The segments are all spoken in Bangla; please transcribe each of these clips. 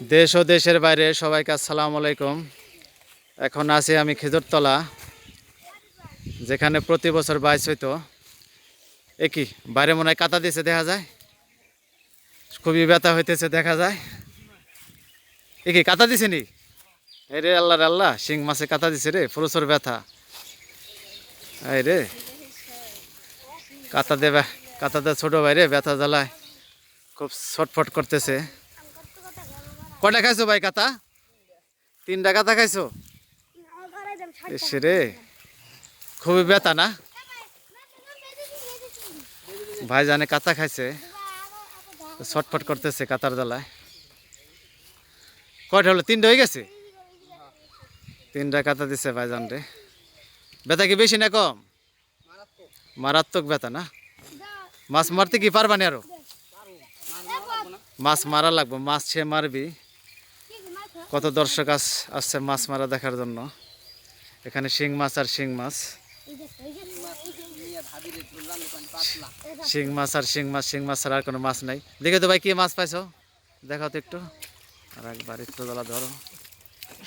দেশ ও দেশের বাইরে সবাইকে আসসালামু আলাইকুম। এখন আছি আমি খেজুরতলা, যেখানে প্রতি বছর বাইশ হইতো। একই বাইরে মনে হয় কাতা দিয়েছে, দেখা যায়? খুবই ব্যথা হইতেছে, দেখা যায়? একই কাতা দিছে নি? রে আল্লাহ আল্লাহ, শিং মাছে কাতা দিছে রে, প্রচুর ব্যথা। এই রে কাতা দেবে কাতা দে ছোট ভাই রে, ব্যথা জ্বালায়, খুব ছটফট করতেছে। কটা খাইছো ভাই কাতা তিনটা কাতা খাইছো? রে, খুবই ব্যথা না? ভাই জানে কাতা খাইছে, ছটফট করতেছে কাতার জ্বালায়। কয়টা হলো? তিনটা হয়ে গেছে? তিনটা কাতা দিছে ভাইজান রে। ব্যথা কি বেশি না কম? মারাত্মক ব্যথা না? মাছ মারতে কি পারবানি আরও? মাছ মারা লাগবে, মাছ সে মারবি। কত দর্শক আস আসছে মাছ মারা দেখার জন্য। এখানে শিং মাছ আর শিং মাছ। শিং মাছ আর শিং মাছ শিং মাছ ছাড়া আর কোনো মাছ নাই। দেখে তো ভাই কি মাছ পাইছো? দেখাও তো একটু। আর একবার একটু দলা ধরো।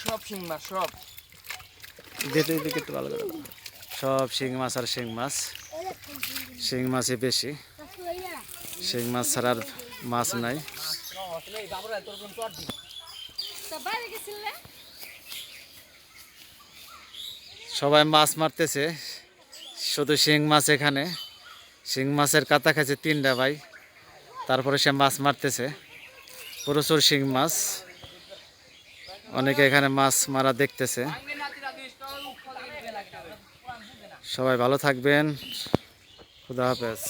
সব শিং মাছ সব। দিতে দিকে একটু ভালো করে সব শিং মাছ আর শিং মাছ। শিং মাছই বেশি। শিং মাছ ছাড়া আর মাছ নাই। সবাই মাছ মারতেছে। শুধু শিং মাছ এখানে। শিং মাছের কাতা খাইছে তিনটা ভাই। তারপরে সে মাছ মারতেছে। প্রচুর শিং মাছ। অনেকে এখানে মাছ মারা দেখতেছে। সবাই ভালো থাকবেন। খুদা হাফেজ।